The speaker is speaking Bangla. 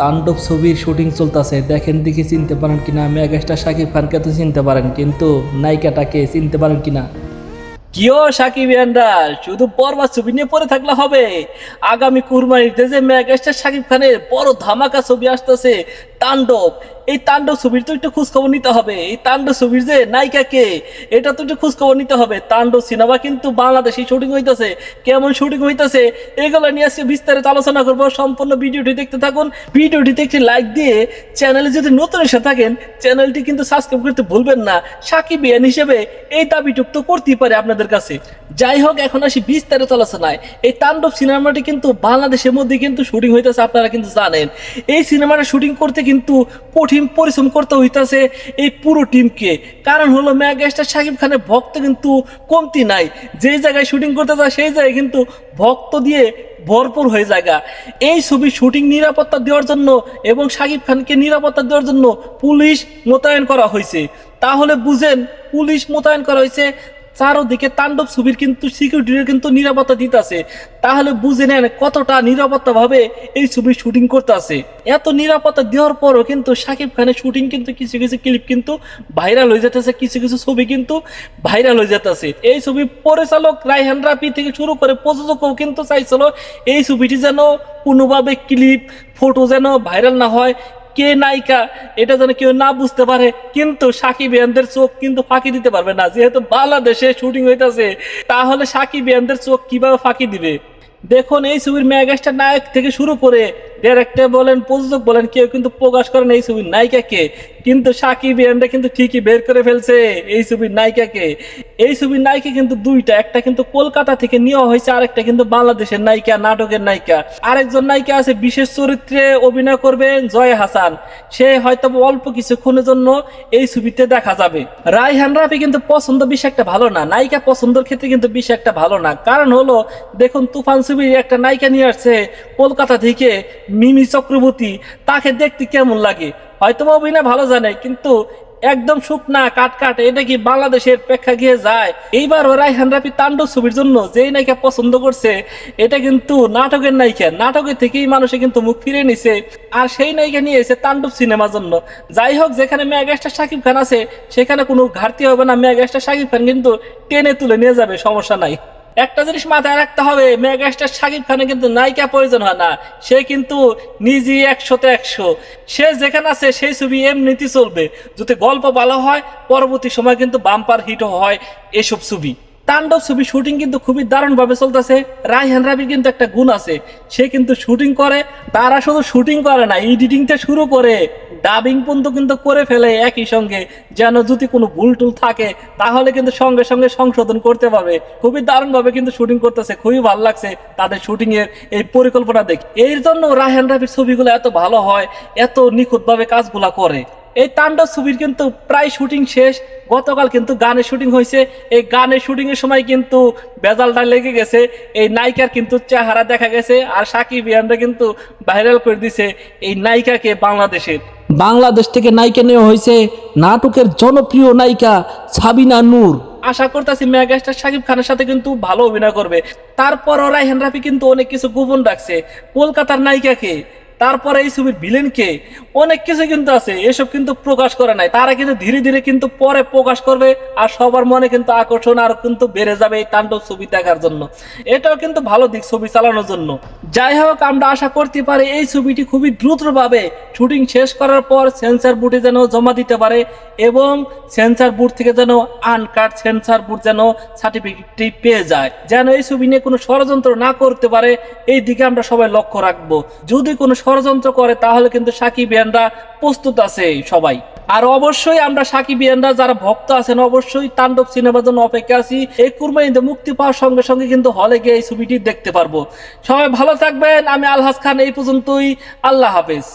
তাণ্ডব ছবির শুটিং চলতেছে। দেখেন দেখি চিনতে পারেন কিনা। মেগাস্টার শাকিব খানকে তো চিনতে পারেন, কিন্তু নায়িকাটাকে চিনতে পারেন কিনা? কিও শাকিব ইয়ান্ডা শুধু পরবার ছবি নিয়ে পরে থাকলে হবে। আগামী কুরবানিতে যে মেগাস্টার শাকিব খানের বড় ধামাকা ছবি আসতেছে। তাণ্ডব। এই তাণ্ডব ছবির তো একটু খোঁজখবর নিতে হবে। এই তাণ্ডব ছবির যে নায়িকা কে, এটা তো একটু খোঁজখবর নিতে হবে। তাণ্ডব সিনেমা কিন্তু বাংলাদেশে শুটিং হইতেছে। কেমন শুটিং হইতেছে, এগুলো নিয়ে আজকে বিস্তারিত আলোচনা করব। সম্পূর্ণ ভিডিওটি দেখতে থাকুন। ভিডিওটিতে একটি লাইক দিয়ে চ্যানেলে যদি নতুন এসে থাকেন, চ্যানেলটি কিন্তু সাবস্ক্রাইব করতে ভুলবেন না। সাকিব ইয়ান হিসেবে এই দাবিটুক তো করতেই পারে আপনাদের কাছে। যাই হোক, এখন আসি বিস্তারিত আলোচনায়। এই তাণ্ডব সিনেমাটি কিন্তু বাংলাদেশের মধ্যে কিন্তু শুটিং হইতেছে, আপনারা কিন্তু জানেন। এই সিনেমাটা শুটিং করতে কিন্তু কঠিন পরিশ্রম করতে হইতাছে এই পুরো টিমকে কারণ হলো মেগাস্টার শাকিব খানের ভক্ত কিন্তু কমতি নাই। যে জায়গায় শুটিং করতে যায়, সেই জায়গায় কিন্তু ভক্ত দিয়ে ভরপুর হয়ে জায়গা। এই ছবি শুটিং নিরাপত্তা দেওয়ার জন্য এবং শাকিব খানকে নিরাপত্তা দেওয়ার জন্য পুলিশ মোতায়েন করা হয়েছে। তাহলে বুঝেন, পুলিশ মোতায়েন করা হয়েছে চারোদিকে তাণ্ডব ছবির কিন্তু সিকিউরিটির কিন্তু নিরাপত্তা দিতেছে। তাহলে বুঝে নেন কতটা নিরাপত্তা ভাবে এই ছবির শুটিং করতেছে। এত নিরাপত্তা দেওয়ার পরও কিন্তু শাকিব খানের শুটিং কিন্তু কিছু কিছু ক্লিপ কিন্তু ভাইরাল হয়ে যেতেছে, কিছু কিছু ছবি কিন্তু ভাইরাল হয়ে যেতেছে। এই ছবি পরিচালক রাইহান রাপি থেকে শুরু করে প্রযোজকও কিন্তু চাইছিল এই ছবিটি যেন কোনোভাবে ক্লিপ ফটো যেন ভাইরাল না হয়। কে নায়িকা, এটা যেন কেউ না বুঝতে পারে, কিন্তু সাকিব ইয়ানদের চোখ কিন্তু ফাঁকি দিতে পারবে না। যেহেতু বাংলাদেশে শুটিং হইতেছে, তাহলে সাকিব ইয়ানদের চোখ কীভাবে ফাঁকি দিবে? দেখুন, এই ছবির মেগাস্টার নায়ক থেকে শুরু করে ডাইরেক্টর বলেন প্রযোজক বলেন, কেউ কিন্তু প্রকাশ করেন এই ছবির নায়িকাকে। কিন্তু সাকিব ইয়ানরা কিন্তু ঠিকই বের করে ফেলছে এই ছবির নায়িকাকে। এই ছবির নায়িকা কিন্তু দুইটা, একটা কিন্তু কলকাতা থেকে নেওয়া হয়েছে, আরেকটা কিন্তু বাংলাদেশের নায়িকা, নাটকের নায়িকা। আরেকজন নায়িকা আছে, বিশেষ চরিত্রে অভিনয় করবেন জয় হাসান। সে হয়তো অল্প কিছুক্ষণের জন্য এই ছবিতে দেখা যাবে। রায়হান রাফি কিন্তু পছন্দ বেশি একটা ভালো না, নায়িকা পছন্দের ক্ষেত্রে কিন্তু বেশি একটা ভালো না। কারণ হলো, দেখুন, তুফান ছবির একটা নায়িকা নিয়ে আসছে কলকাতা থেকে মিমি চক্রবর্তী, তাকে দেখতে কেমন লাগে? হয়তো অভিনয় ভালো জানে, কিন্তু একদম শুকনা কাট কাট এটা কি বাংলাদেশের প্রেক্ষা গিয়ে যায়। এইবার রায়হান রাফি তাণ্ডব ছবির জন্য যেই নায়িকা পছন্দ করছে, এটা কিন্তু নাটকের নায়িকা। নাটকের থেকেই মানুষে কিন্তু মুখ ফিরে নিছে, আর সেই নায়িকা নিয়ে এসে তাণ্ডব সিনেমার জন্য। যাই হোক, যেখানে মেগাস্টার শাকিব খান আছে, সেখানে কোনো ঘাটতি হবে না, মেগাস্টার শাকিব খান কিন্তু টেনে তুলে নিয়ে যাবে, সমস্যা নাই। একটা জিনিস মাথায় রাখতে হবে, মেগাস্টার শাকিব খানের কিন্তু নায়িকা প্রয়োজন হয় না। সে কিন্তু নিজে একশোতে একশো। সে যেখানে আছে, সেই ছবি এমনিতে চলবে। যদি গল্প ভালো হয়, পরবর্তী সময় কিন্তু বাম্পার হিটও হয় এসব ছবি। তাণ্ডব ছবি শুটিং কিন্তু খুবই দারুণ ভাবে চলতেছে। রায়হান রাবির কিন্তু একটা গুণ আছে। সে কিন্তু শুটিং করে, তারা শুধু শুটিং করে না এডিটিং থেকে শুরু করে। ডাবিং পর্যন্ত কিন্তু করে ফেলে একই সঙ্গে। যেন যদি কোনো ভুল টুল থাকে, তাহলে কিন্তু সঙ্গে সঙ্গে সংশোধন করতে পারবে। খুবই দারুণভাবে কিন্তু শুটিং করতেছে, খুবই ভালো লাগছে তাদের শুটিং এর এই পরিকল্পনা দেখে। এর জন্য রায়হান রাবির ছবিগুলো এত ভালো হয়, এত নিখুঁতভাবে কাজগুলা করে। এই তাণ্ডব ছবির কিন্তু প্রায় শুটিং শেষ। গতকাল কিন্তু গানের শুটিং হয়েছে। এই গানের শুটিং এর সময় কিন্তু বেজালটা লেগে গেছে। এই নায়িকার কিন্তু চেহারা দেখা গেছে আর সাকিব ইয়ানরা কিন্তু ভাইরাল করে দিছে এই নায়িকাকে বাংলাদেশের। বাংলাদেশ থেকে নায়িকা নেওয়া হয়েছে নাটকের জনপ্রিয় নায়িকা সাবিনা নূর। আশা করতেছি মেগাস্টার সাকিব খানের সাথে কিন্তু ভালো অভিনয় করবে। তারপর রায়হান রাফি কিন্তু অনেক কিছু গোপন রাখছে। কলকাতার নায়িকাকে তারপরে এই ছবির ভিলেনকে অনেক কিছু কিন্তু আছে, এসব কিন্তু প্রকাশ করে নাই। তারা কিন্তু ধীরে ধীরে কিন্তু পরে প্রকাশ করবে আর সবার মনে কিন্তু আকর্ষণ আর কিন্তু বেড়ে যাবে এই তাণ্ডব ছবি দেখার জন্য। এটাও কিন্তু ভালো দিক ছবি চালানোর জন্য। যাই হোক, আমরা আশা করতে পারি এই ছবিটি খুবই দ্রুতভাবে শুটিং শেষ করার পর সেন্সার বোর্ডে যেন জমা দিতে পারে এবং সেন্সার বুট থেকে যেন আনকাট সেন্সার বুট যেন সার্টিফিকেটটি পেয়ে যায়। যেন এই ছবি নিয়ে কোনো ষড়যন্ত্র না করতে পারে, এই দিকে আমরা সবাই লক্ষ্য রাখব। যদি কোনো ষড়যন্ত্র করে, তাহলে কিন্তু সাকিব ইয়ানরা প্রস্তুত আছে সবাই। আর অবশ্যই আমরা সাকিব ইয়ানরা যারা ভক্ত আছেন, অবশ্যই তাণ্ডব সিনেমার জন্য অপেক্ষা আছি। এই কুরবানিতে মুক্তি পাওয়ার সঙ্গে সঙ্গে কিন্তু হলে গিয়ে এই ছবিটি দেখতে পারব। সবাই ভালো থাকবেন। আমি আলহাজ খান, এই পর্যন্তই। আল্লাহ হাফেজ।